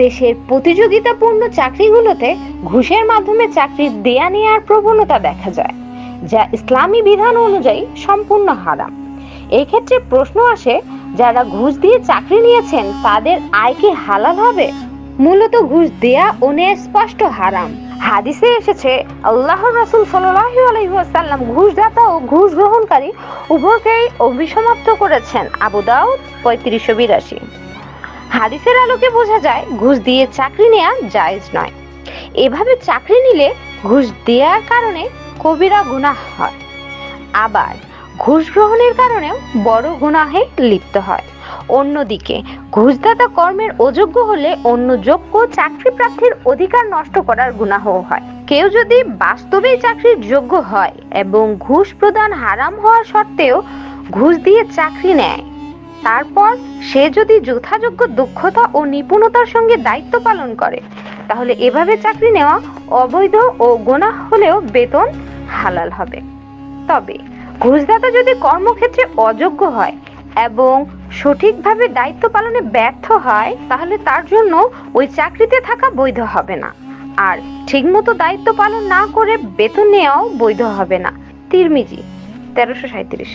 দেশের প্রতিযোগিতাপূর্ণ চাকরিগুলোতে ঘুষের মাধ্যমে চাকরির দেয়া নেওয়ার প্রবণতা দেখা যায়, যা ইসলামী বিধান অনুযায়ী সম্পূর্ণ হারাম। এক্ষেত্রে প্রশ্ন আসে, যারা ঘুষ দিয়ে চাকরি নিয়েছেন, তাদের আয় কি হালাল হবে? মূলত ঘুষ দেয়া নেয়া স্পষ্ট হারাম। হাদিসে এসেছে, আল্লাহর রাসূল সাল্লাল্লাহু আলাইহি ওয়াসাল্লাম ঘুষদাতা ও ঘুষ গ্রহণকারী উভয়কেই অভিসমাপ্ত করেছেন। আবু দাউদ পঁয়ত্রিশশো বিরাশি। হাদিসের আলোকে বোঝা যায়, ঘুষ দিয়ে চাকরি নেওয়া জায়েজ নয়। এভাবে চাকরি নিলে ঘুষ দেওয়ার কারণে কবিরা গুনাহ হয়। আবার ঘুষ গ্রহণের কারণেও বড় গুনাহে লিপ্ত হয়। অন্যদিকে, ঘুষদাতা কর্মের অযোগ্য হলে অন্য যোগ্য চাকরি প্রার্থীর অধিকার নষ্ট করার গুনাহ হয়। কেউ যদি বাস্তবেই চাকরির যোগ্য হয় এবং ঘুষ প্রদান হারাম হওয়া সত্ত্বেও ঘুষ দিয়ে চাকরি নেয় তারপর সে যদি যথাযোগ্য দক্ষতা ও নিপুণতার সঙ্গে দায়িত্ব পালন করে, তাহলে এভাবে চাকরি নেওয়া অবৈধ ও গোনাহ হলেও বেতন হালাল হবে। তবে ঘুষদাতা যদি কর্মক্ষেত্রে অযোগ্য হয় এবং সঠিকভাবে দায়িত্ব পালনে ব্যর্থ হয়, তাহলে তার জন্য ওই চাকরিতে থাকা বৈধ হবে না। আর ঠিকমতো দায়িত্ব পালন না করে বেতন নেওয়াও বৈধ হবে না। তিরমিজি, তেরোশো সাঁত্রিশ